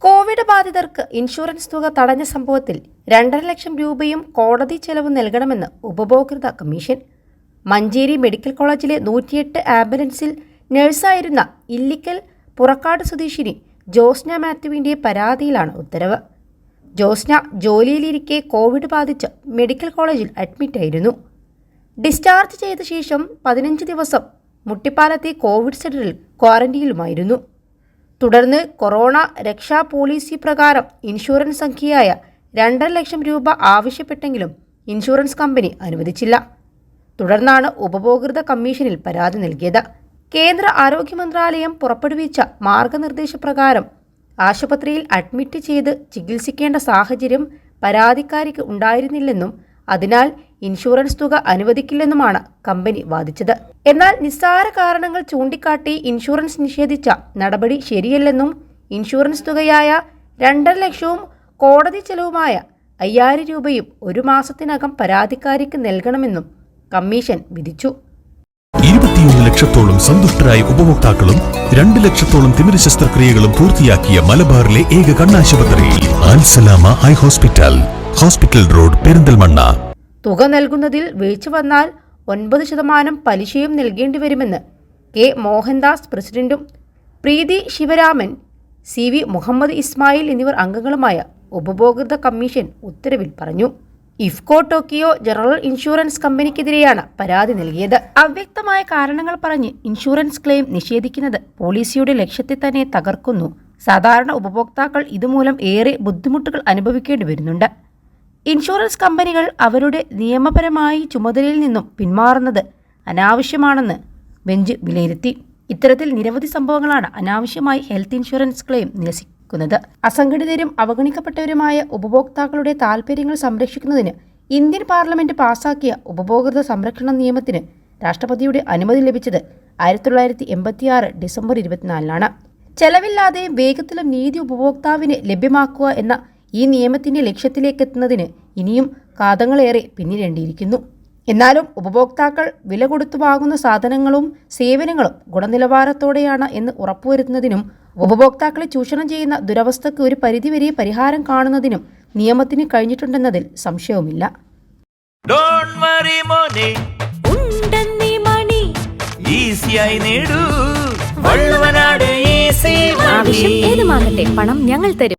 Covid ബാധിതർക്ക് insurance തുക തടഞ്ഞ സംഭവത്തിൽ രണ്ടര ലക്ഷം രൂപയും കോടതി ചെലവ് നൽകണമെന്ന് ഉപഭോക്തൃ കമ്മീഷൻ. മഞ്ചേരി മെഡിക്കൽ കോളേജിലെ നൂറ്റിയെട്ട് ആംബുലൻസിൽ നഴ്സായിരുന്ന ഇല്ലിക്കൽ പുറക്കാട് സ്വദേശിനി ജോസ്ന മാത്യുവിന്റെ പരാതിയിലാണ് ഉത്തരവ്. ജോസ്ന ജോലിയിലിരിക്കെ കോവിഡ് ബാധിച്ച് മെഡിക്കൽ കോളേജിൽ അഡ്മിറ്റായിരുന്നു ഡിസ്ചാർജ് ചെയ്ത ശേഷം പതിനഞ്ച് ദിവസം മുട്ടിപ്പാലത്തെ കോവിഡ് സെന്ററിൽ ക്വാറന്റീനിലുമായിരുന്നു. തുടർന്ന് കൊറോണ രക്ഷാ പോളിസി പ്രകാരം ഇൻഷുറൻസ് സംഖ്യയായ രണ്ടര ലക്ഷം രൂപ ആവശ്യപ്പെട്ടെങ്കിലും ഇൻഷുറൻസ് കമ്പനി അനുവദിച്ചില്ല. തുടർന്നാണ് ഉപഭോക്തൃ കമ്മീഷനിൽ പരാതി നൽകിയത്. കേന്ദ്ര ആരോഗ്യ മന്ത്രാലയം പുറപ്പെടുവിച്ച മാർഗനിർദ്ദേശപ്രകാരം ആശുപത്രിയിൽ അഡ്മിറ്റ് ചെയ്ത് ചികിത്സിക്കേണ്ട സാഹചര്യം പരാതിക്കാരിക്ക് ഉണ്ടായിരുന്നില്ലെന്നും അതിനാൽ ഇൻഷുറൻസ് തുക അനുവദിക്കില്ലെന്നുമാണ് കമ്പനി വാദിച്ചത്. എന്നാൽ നിസ്സാര കാരണങ്ങൾ ചൂണ്ടിക്കാട്ടി ഇൻഷുറൻസ് നിഷേധിച്ച നടപടി ശരിയല്ലെന്നും ഇൻഷുറൻസ് തുകയായ രണ്ടര ലക്ഷവും കോടതി ചെലവുമായ അയ്യായിരം രൂപയും ഒരു മാസത്തിനകം പരാതിക്കാരിക്ക് നൽകണമെന്നും കമ്മീഷൻ വിധിച്ചു. ഇരുപത്തിയൊന്ന് ലക്ഷത്തോളം സന്തുഷ്ടരായ ഉപഭോക്താക്കളും രണ്ട് ലക്ഷത്തോളം തിമിര ശസ്ത്രക്രിയകളും പൂർത്തിയാക്കിയ മലബാറിലെ ഏക കണ്ണാശുപത്രി Al Salama eye hospital hospital road Perinthalmanna. തുക നൽകുന്നതിൽ വീഴ്ച വന്നാൽ ഒൻപത് ശതമാനം പലിശയും നൽകേണ്ടി വരുമെന്ന് കെ മോഹൻദാസ് പ്രസിഡന്റും പ്രീതി ശിവരാമൻ സി വി മുഹമ്മദ് ഇസ്മായിൽ എന്നിവർ അംഗങ്ങളുമായ ഉപഭോക്തൃ കമ്മീഷൻ ഉത്തരവിൽ പറഞ്ഞു. ഇഫ്കോ ടോക്കിയോ ജനറൽ ഇൻഷുറൻസ് കമ്പനിക്കെതിരെയാണ് പരാതി നൽകിയത്. അവ്യക്തമായ കാരണങ്ങൾ പറഞ്ഞ് ഇൻഷുറൻസ് ക്ലെയിം നിഷേധിക്കുന്നത് പോളിസിയുടെ ലക്ഷ്യത്തെ തന്നെ തകർക്കുന്നു. സാധാരണ ഉപഭോക്താക്കൾ ഇതുമൂലം ഏറെ ബുദ്ധിമുട്ടുകൾ അനുഭവിക്കേണ്ടി വരുന്നുണ്ട്. ഇൻഷുറൻസ് കമ്പനികൾ അവരുടെ നിയമപരമായി ചുമതലയിൽ നിന്നും പിന്മാറുന്നത് അനാവശ്യമാണെന്ന് ബെഞ്ച് വിലയിരുത്തി. ഇത്തരത്തിൽ നിരവധി സംഭവങ്ങളാണ് അനാവശ്യമായി ഹെൽത്ത് ഇൻഷുറൻസ് ക്ലെയിം നിരസിക്കുന്നത്. അസംഘടിതരും അവഗണിക്കപ്പെട്ടവരുമായ ഉപഭോക്താക്കളുടെ താൽപ്പര്യങ്ങൾ സംരക്ഷിക്കുന്നതിന് ഇന്ത്യൻ പാർലമെന്റ് പാസാക്കിയ ഉപഭോക്തൃ സംരക്ഷണ നിയമത്തിന് രാഷ്ട്രപതിയുടെ അനുമതി ലഭിച്ചത് ആയിരത്തി തൊള്ളായിരത്തി എൺപത്തിയാറ് ഡിസംബർ ഇരുപത്തിനാലിനാണ്. ചെലവില്ലാതെയും വേഗത്തിലും നീതി ഉപഭോക്താവിന് ലഭ്യമാക്കുക എന്ന ഈ നിയമത്തിന്റെ ലക്ഷ്യത്തിലേക്ക് എത്തുന്നതിന് ഇനിയും കാതങ്ങളേറെ പിന്നിടേണ്ടിയിരിക്കുന്നു. എന്നാലും ഉപഭോക്താക്കൾ വില കൊടുത്തു വാങ്ങുന്ന സാധനങ്ങളും സേവനങ്ങളും ഗുണനിലവാരത്തോടെയാണ് എന്ന് ഉറപ്പുവരുത്തുന്നതിനും ഉപഭോക്താക്കളെ ചൂഷണം ചെയ്യുന്ന ദുരവസ്ഥയ്ക്ക് ഒരു പരിധിവരെ പരിഹാരം കാണുന്നതിനും നിയമത്തിന് കഴിഞ്ഞിട്ടുണ്ടെന്നതിൽ സംശയവുമില്ല. ഡോൺ വറി മോനെ. ഉണ്ടെന്നീ മണി. ഈസിയായി നേടൂ. വള്ളുവനാട് ഈസി ആവശ്യം ഏതുമാകട്ടെ പണം ഞങ്ങൾ തരും.